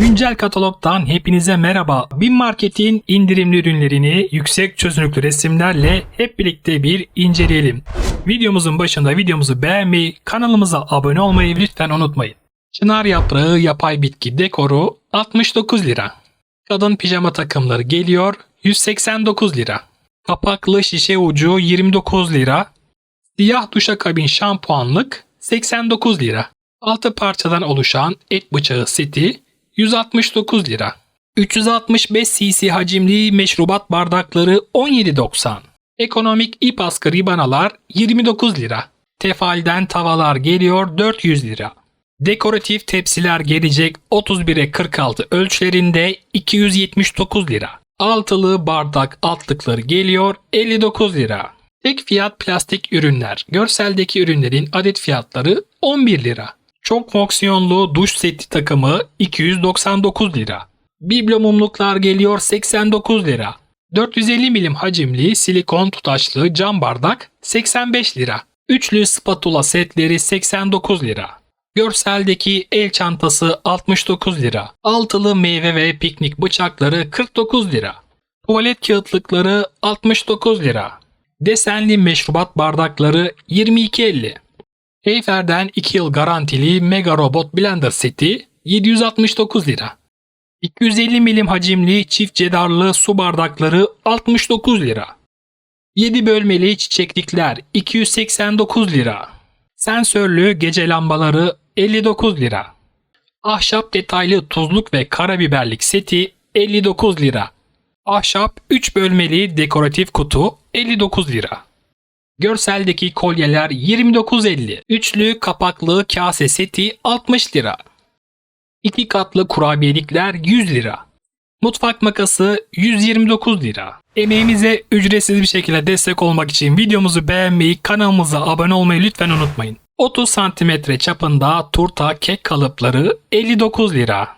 Güncel katalogdan hepinize merhaba. Bin Market'in indirimli ürünlerini yüksek çözünürlüklü resimlerle hep birlikte bir inceleyelim. Videomuzun başında videomuzu beğenmeyi, kanalımıza abone olmayı lütfen unutmayın. Çınar yaprağı yapay bitki dekoru 69 lira. Kadın pijama takımları geliyor 189 lira. Kapaklı şişe ucu 29 lira. Siyah duşakabin şampuanlık 89 lira. 6 parçadan oluşan et bıçağı seti 169 lira. 365 cc hacimli meşrubat bardakları 17.90. Ekonomik ip askı ribanalar 29 lira. Tefalden tavalar geliyor 400 lira. Dekoratif tepsiler gelecek 31'e 46 ölçülerinde 279 lira. Altılı bardak altlıkları geliyor 59 lira. Tek fiyat plastik ürünler. Görseldeki ürünlerin adet fiyatları 11 lira. Çok fonksiyonlu duş seti takımı 299 lira. Biblo mumluklar geliyor 89 lira. 450 milim hacimli silikon tutaşlı cam bardak 85 lira. Üçlü spatula setleri 89 lira. Görseldeki el çantası 69 lira. Altılı meyve ve piknik bıçakları 49 lira. Tuvalet kağıtlıkları 69 lira. Desenli meşrubat bardakları 22.50. Heyfer'den 2 yıl garantili Mega Robot Blender seti 769 lira. 250 milim hacimli çift cedarlı su bardakları 69 lira. 7 bölmeli çiçeklikler 289 lira. Sensörlü gece lambaları 59 lira. Ahşap detaylı tuzluk ve karabiberlik seti 59 lira. Ahşap 3 bölmeli dekoratif kutu 59 lira. Görseldeki kolyeler 29.50. Üçlü kapaklı kase seti 60 lira. İki katlı kurabiyelikler 100 lira. Mutfak makası 129 lira. Emeğimize ücretsiz bir şekilde destek olmak için videomuzu beğenmeyi, kanalımıza abone olmayı lütfen unutmayın. 30 cm çapında turta kek kalıpları 59 lira.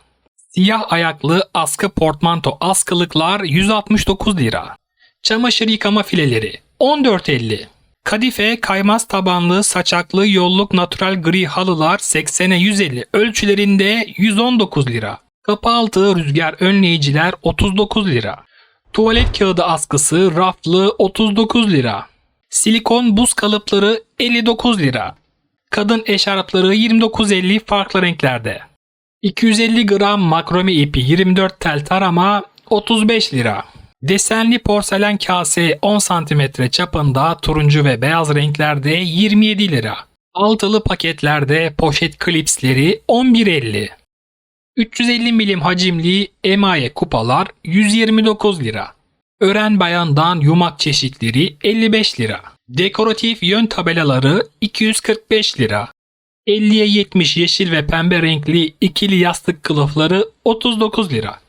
Siyah ayaklı askı portmanto askılıklar 169 lira. Çamaşır yıkama fileleri 14.50. Kadife kaymaz tabanlı saçaklı yolluk natural gri halılar 80'e 150 ölçülerinde 119 lira. Kapı altı rüzgar önleyiciler 39 lira. Tuvalet kağıdı askısı raflı 39 lira. Silikon buz kalıpları 59 lira. Kadın eşarpları 29.50 farklı renklerde. 250 gram makrome ipi 24 tel tarama 35 lira. Desenli porselen kase 10 cm çapında turuncu ve beyaz renklerde 27 lira. Altılı paketlerde poşet klipsleri 11.50. 350 milim hacimli emaye kupalar 129 lira. Ören bayandan yumak çeşitleri 55 lira. Dekoratif yön tabelaları 245 lira. 50'ye 70 yeşil ve pembe renkli ikili yastık kılıfları 39 lira.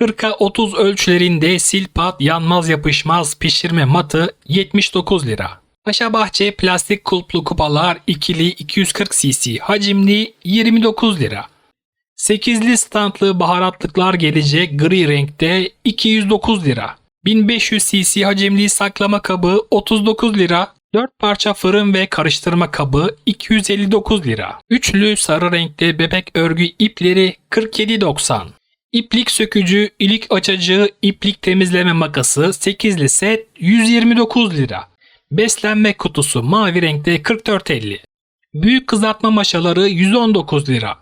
40'a 30 ölçülerinde silpat yanmaz yapışmaz pişirme matı 79 lira. Paşa Bahçe plastik kulplu kupalar ikili 240 cc hacimli 29 lira. 8'li standlı baharatlıklar gelecek gri renkte 209 lira. 1500 cc hacimli saklama kabı 39 lira. 4 parça fırın ve karıştırma kabı 259 lira. Üçlü sarı renkte bebek örgü ipleri 47.90. İplik sökücü, ilik açıcı, iplik temizleme makası 8'li set 129 lira. Beslenme kutusu mavi renkte 44.50. Büyük kızartma maşaları 119 lira.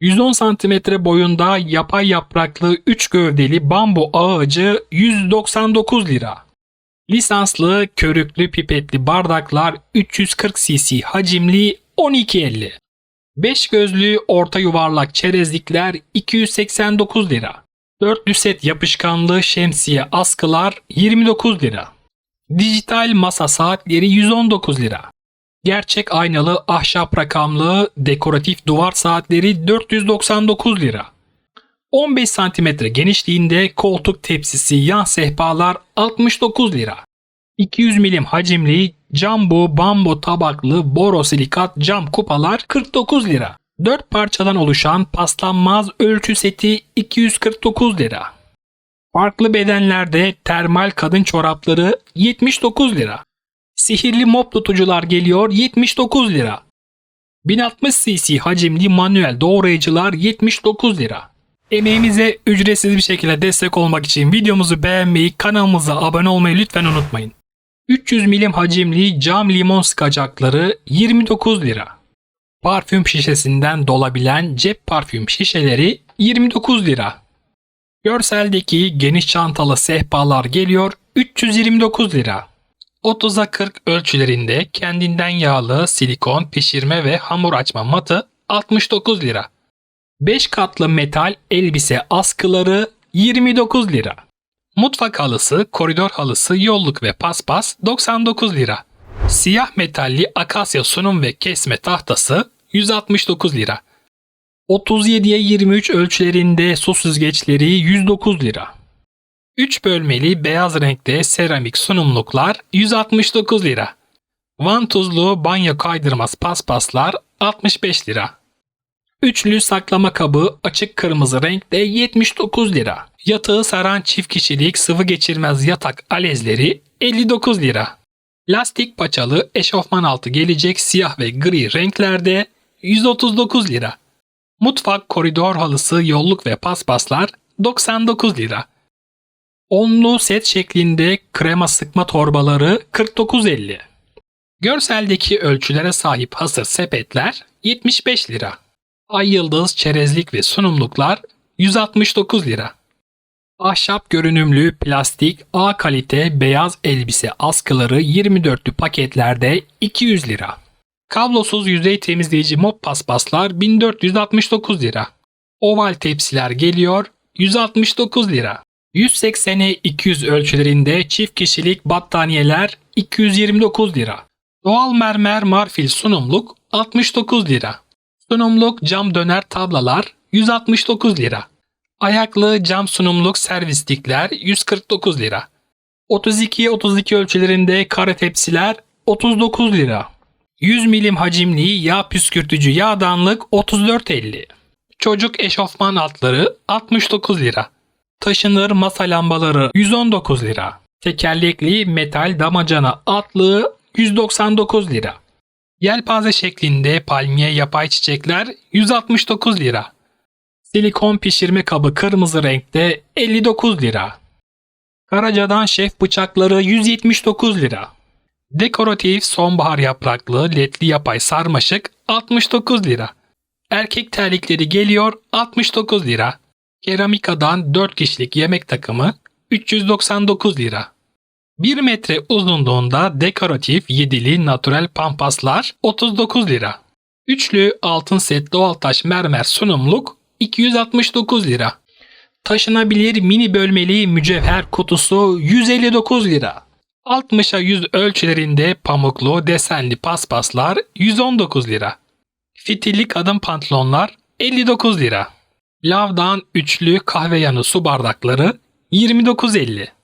110 cm boyunda yapay yapraklı 3 gövdeli bambu ağacı 199 lira. Lisanslı körüklü pipetli bardaklar 340 cc hacimli 12.50. 5 gözlü orta yuvarlak çerezlikler 289 lira. 4 set yapışkanlı şemsiye askılar 29 lira. Dijital masa saatleri 119 lira. Gerçek aynalı ahşap rakamlı dekoratif duvar saatleri 499 lira. 15 cm genişliğinde koltuk tepsisi yan sehpalar 69 lira. 200 milim hacimli Jumbo bambu tabaklı borosilikat cam kupalar 49 lira. 4 parçadan oluşan paslanmaz ölçü seti 249 lira. Farklı bedenlerde termal kadın çorapları 79 lira. Sihirli mop tutucular geliyor 79 lira. 1060 cc hacimli manuel doğrayıcılar 79 lira. Emeğimize ücretsiz bir şekilde destek olmak için videomuzu beğenmeyi, kanalımıza abone olmayı lütfen unutmayın. 300 milim hacimli cam limon sıkacakları 29 lira. Parfüm şişesinden dolabilen cep parfüm şişeleri 29 lira. Görseldeki geniş çantalı sehpalar geliyor 329 lira. 30'a 40 ölçülerinde kendinden yağlı silikon pişirme ve hamur açma matı 69 lira. 5 katlı metal elbise askıları 29 lira. Mutfak halısı, koridor halısı, yolluk ve paspas 99 lira. Siyah metalli akasya sunum ve kesme tahtası 169 lira. 37'ye 23 ölçülerinde su süzgeçleri 109 lira. 3 bölmeli beyaz renkte seramik sunumluklar 169 lira. Vantuzlu banyo kaydırmaz paspaslar 65 lira. Üçlü saklama kabı açık kırmızı renkte 79 lira. Yatağı saran çift kişilik sıvı geçirmez yatak alezleri 59 lira. Lastik paçalı eşofman altı gelecek siyah ve gri renklerde 139 lira. Mutfak koridor halısı yolluk ve paspaslar 99 lira. Onlu set şeklinde krema sıkma torbaları 49.50. Görseldeki ölçülere sahip hasır sepetler 75 lira. Ay yıldız çerezlik ve sunumluklar 169 lira. Ahşap görünümlü plastik A kalite beyaz elbise askıları 24'lü paketlerde 200 lira. Kablosuz yüzey temizleyici mop paspaslar 1469 lira. Oval tepsiler geliyor 169 lira. 180'e 200 ölçülerinde çift kişilik battaniyeler 229 lira. Doğal mermer marfil sunumluk 69 lira. Sunumluk cam döner tablalar 169 lira. Ayaklı cam sunumluk servislikler 149 lira. 32'ye 32 ölçülerinde kare tepsiler 39 lira. 100 milim hacimli yağ püskürtücü yağdanlık 34.50. Çocuk eşofman altları 69 lira. Taşınır masa lambaları 119 lira. Tekerlekli metal damacana atlığı 199 lira. Yelpaze şeklinde palmiye yapay çiçekler 169 lira. Silikon pişirme kabı kırmızı renkte 59 lira. Karaca'dan şef bıçakları 179 lira. Dekoratif sonbahar yapraklı ledli yapay sarmaşık 69 lira. Erkek terlikleri geliyor 69 lira. Keramikadan 4 kişilik yemek takımı 399 lira. 1 metre uzunluğunda dekoratif yedili natürel pampaslar 39 lira. Üçlü altın set doğal taş mermer sunumluk 269 lira. Taşınabilir mini bölmeli mücevher kutusu 159 lira. 60'a 100 ölçülerinde pamuklu desenli paspaslar 119 lira. Fitilli kadın pantolonlar 59 lira. Lavdan üçlü kahve yanı su bardakları 29.50.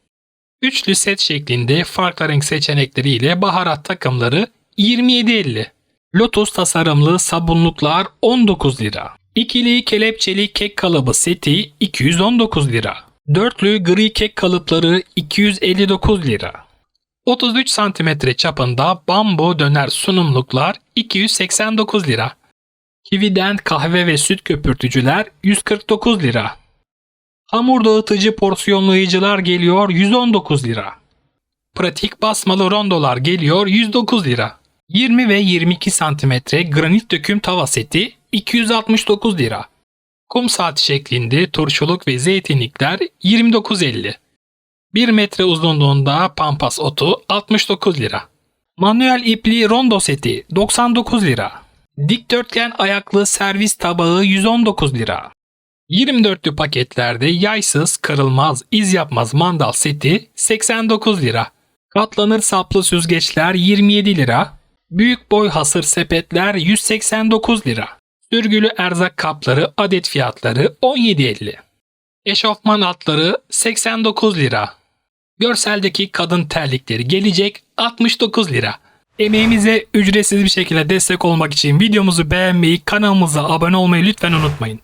Üçlü set şeklinde farklı renk seçenekleriyle baharat takımları 27.50. Lotus tasarımlı sabunluklar 19 lira. İkili kelepçeli kek kalıbı seti 219 lira. Dörtlü gri kek kalıpları 259 lira. 33 cm çapında bambu döner sunumluklar 289 lira. Kivi'den kahve ve süt köpürtücüler 149 lira. Hamur dağıtıcı porsiyonlayıcılar geliyor 119 lira. Pratik basmalı rondolar geliyor 109 lira. 20 ve 22 cm granit döküm tava seti 269 lira. Kum saati şeklinde turşuluk ve zeytinlikler 29.50. 1 metre uzunluğunda pampas otu 69 lira. Manuel ipli rondo seti 99 lira. Dikdörtgen ayaklı servis tabağı 119 lira. 24'lü paketlerde yaysız, kırılmaz, iz yapmaz mandal seti 89 lira. Katlanır saplı süzgeçler 27 lira. Büyük boy hasır sepetler 189 lira. Sürgülü erzak kapları adet fiyatları 17.50. Eşofman altları 89 lira. Görseldeki kadın terlikleri gelecek 69 lira. Emeğimize ücretsiz bir şekilde destek olmak için videomuzu beğenmeyi, kanalımıza abone olmayı lütfen unutmayın.